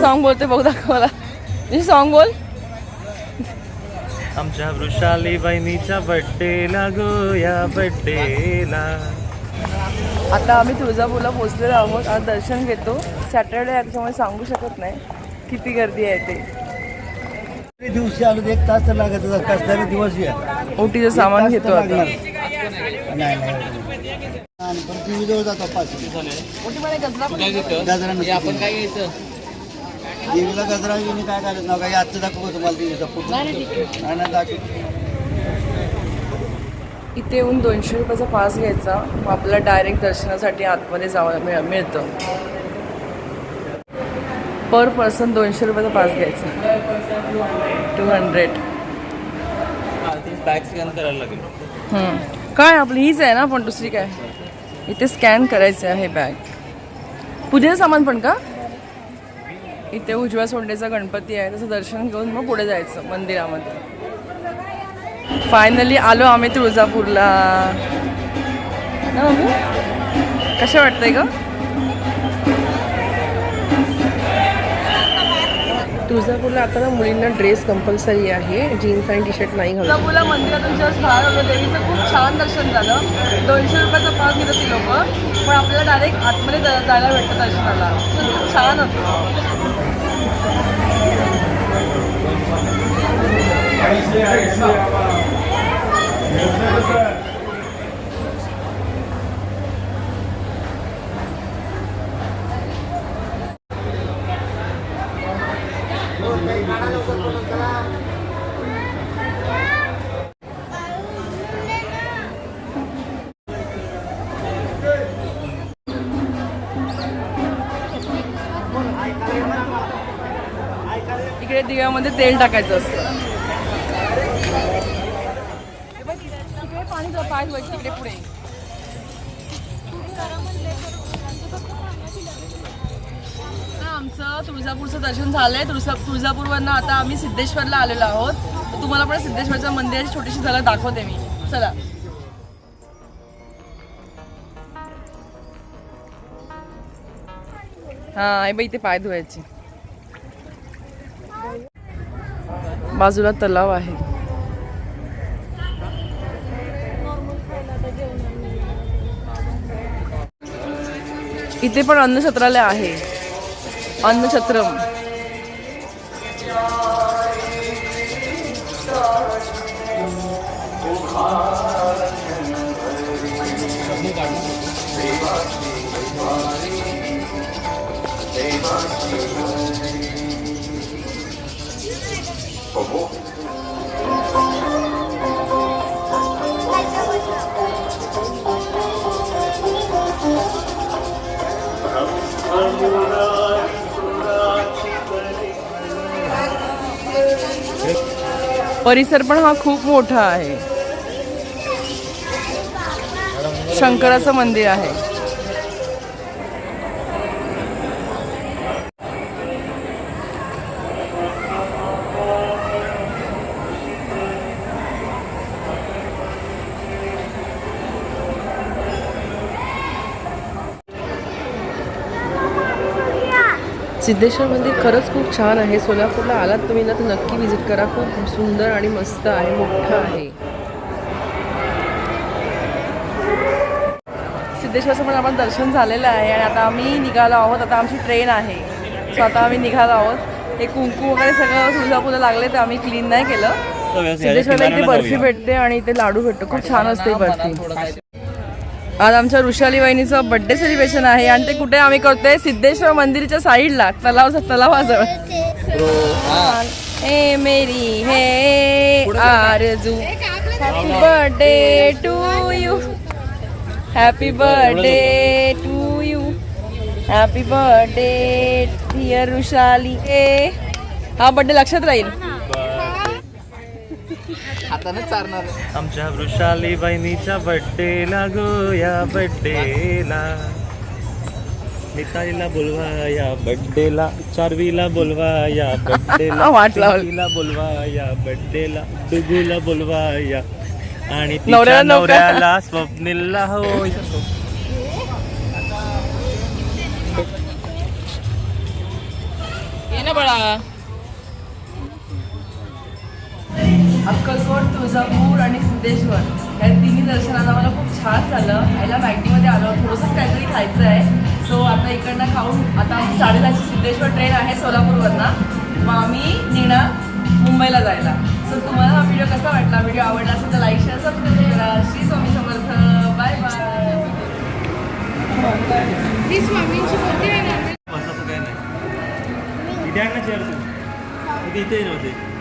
Song बोलते बघ दाखव मला सॉन्ग बोल आमच्या वृषाली बहिणीच्या बड्डेला गो या बड्डेला आता आम्ही तुळजापूरला पोहोचलेलो आहोत आज दर्शन घेतो. सॅटर्डे आहे त्याच्यामुळे सांगू शकत नाही. किती गर्दी आहे ते. दिवशी आलो एक तास तर लागत कसला दिवस या. ओटीचं सामान घेतो आता. आपण. काय घ्यायचं देवीला गजरा घेऊन काय करायचं? आजचं तुम्हाला देवीचा फोटो दाखव. इथे येऊन दोनशे रुपयाचा पास घ्यायचा. मग आपल्याला डायरेक्ट दर्शनासाठी आतमध्ये जावं मिळ मिळतं. पर पर्सन दोनशे रुपयाचा पास घ्यायचा. टू हंड्रेड बॅग स्कॅन करायला लागेल. काय आपली हीच आहे ना पण दुसरी काय? इथे स्कॅन करायचं आहे बॅग. पूजेचं सामान पण का? इथे उजव्या सोंडेचा गणपती आहे त्याचं दर्शन घेऊन मग पुढे जायचं मंदिरामध्ये. फायनली आलो आम्ही तुळजापूरला. ना कसं वाटतंय का तुळजापूरला आता ना मुलींना ड्रेस कंपल्सरी आहे. जीन्स आणि टी शर्ट नाही घालू तुळजापूरला मंदिरातून जस्ट बाहेर आलो देवीचं खूप छान दर्शन झालं. दोनशे रुपयाचा पास घेतात ती लोक. पण आपल्याला डायरेक्ट आतमध्ये जा- जायला भेटतं दर्शनाला. खूप छान होतं. इकडे दिव्यामध्ये तेल टाकायचं असतं. तिकडे पाणी पाय धुवायचे तिकडे पुढे. आमचं तुळजापूरचं दर्शन झालंय. तुळजा तुळजापूरवरनं आता आम्ही सिद्धेश्वरला आलेलो आहोत. तुम्हाला पण सिद्धेश्वरच्या मंदिराची छोटीशी झलक दाखवते मी. चला. हा बाई इथे पाय धुवायचे. बाजूला तलाव आहे. इथे पण अन्नछत्रालय आहे. अन्नछत्रम परिसर पण हा खूप मोठा आहे. शंकराचं मंदिर आहे. सिद्धेश्वर मंदिर खरंच खूप छान आहे. सोलापूरला आलात तुम्ही ना तर नक्की विजिट करा. खूप सुंदर आणि मस्त आहे मोठं आहे. सिद्धेश्वरचं पण आम्हाला दर्शन झालेलं आहे आणि आता आम्ही निघालो आहोत. आता आमची ट्रेन आहे. सो आता आम्ही निघालो आहोत. हे कुंकू वगैरे सगळं तुळजापूरला लागले तर आम्ही क्लीन नाही केलं. सिद्धेश्वरला इथे बर्फी भेटते आणि इथे लाडू भेटतो. खूप छान असते बर्फी. आज आमच्या ऋषाली वहिनीचं बर्थडे सेलिब्रेशन आहे आणि ते कुठे आम्ही करतोय? सिद्धेश्वर मंदिरच्या साईडला तलाव तलावाजवळ. हे मेरी हे आरजू. Happy birthday to you happy birthday to you happy birthday dear Rushali ए हा बर्थडे लक्षात राहील. हाताने चारणार. आमच्या वृषाली बहिणीच्या बड्डेला गो या बड्डेला मितालीला बोलवा या बड्डेला चारवीला बोलवा या बड्डेला वाट लावली. पिंकीला बोलवा या बड्डेला डुगूला बोलवा या. आणि तिच्या नवऱ्याला नौका. नवऱ्याला स्वप्नीलला हो ये ना बाळा. अक्कलकोट तुळजापूर आणि सिद्धेश्वर. या तिन्ही दर्शनाला मला खूप छान झालं. आईला मॅगनीमध्ये आलो. थोडंसंच काहीतरी खायचं आहे सो आता इकडनं खाऊन आता आमची साडेदहाची सिद्धेश्वर ट्रेन आहे सोलापूरवरनं. मग आम्ही निघणार मुंबईला जायला. सो तुम्हाला हा व्हिडिओ कसा वाटला? व्हिडिओ आवडला असेल तर लाईक शेअर सबस्क्राईब करा. श्री स्वामी समर्थ. बाय बाय स्वामींची मूर्ती आहे ना इथे आहे ना चेअर इथे नव्हते